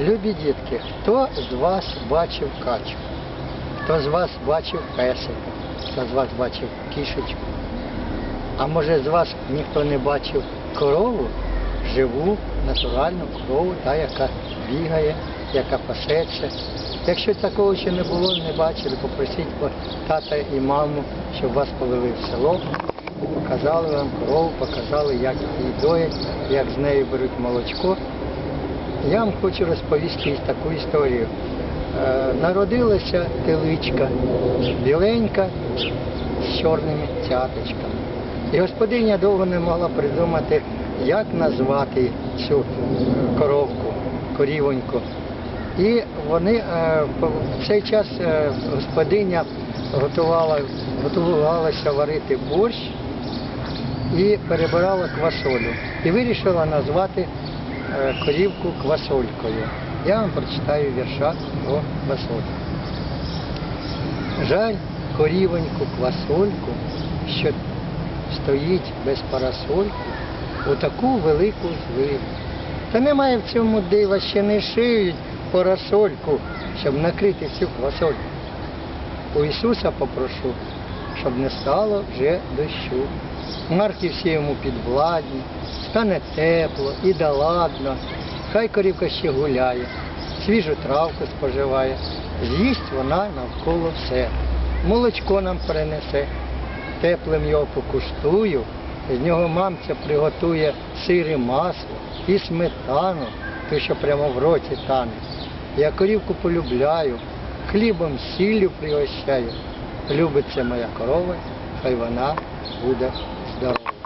Любі дітки, хто з вас бачив качку? Хто з вас бачив песика? Хто з вас бачив кішечку? А може з вас ніхто не бачив корову, живу, натуральну корову, та, яка бігає, яка пасеться. Якщо такого ще не було, не бачили, попросіть тата і маму, щоб вас повели в село, показали вам корову, показали, як її доять, як з нею беруть молочко. Я вам хочу розповісти таку історію. Е, народилася теличка, біленька, з чорними цяточками. І господиня довго не могла придумати, як назвати цю коровку, корівоньку. І вони е, в цей час е, господиня готувала, готувалася варити борщ і перебирала квасолю. І вирішила назвати е, корівку квасолькою. Я вам прочитаю вірша про квасольку. Жаль корівоньку квасольку, що стоїть без парасольку у таку велику звиву. Та немає в цьому дива, ще не шиють парасольку, щоб накрити всю квасольку. У Ісуса попрошу, щоб не стало вже дощу. Марки всі йому підвладні, стане тепло і да ладно. Хай корівка ще гуляє, свіжу травку споживає, з'їсть вона навколо все. Молочко нам принесе, теплим його покуштую, з нього мамця приготує сир і масло і сметану, ту, що прямо в роті тане. Я корівку полюбляю, хлібом сіллю пригощаю. Любиться моя корова, хай вона буде здорова.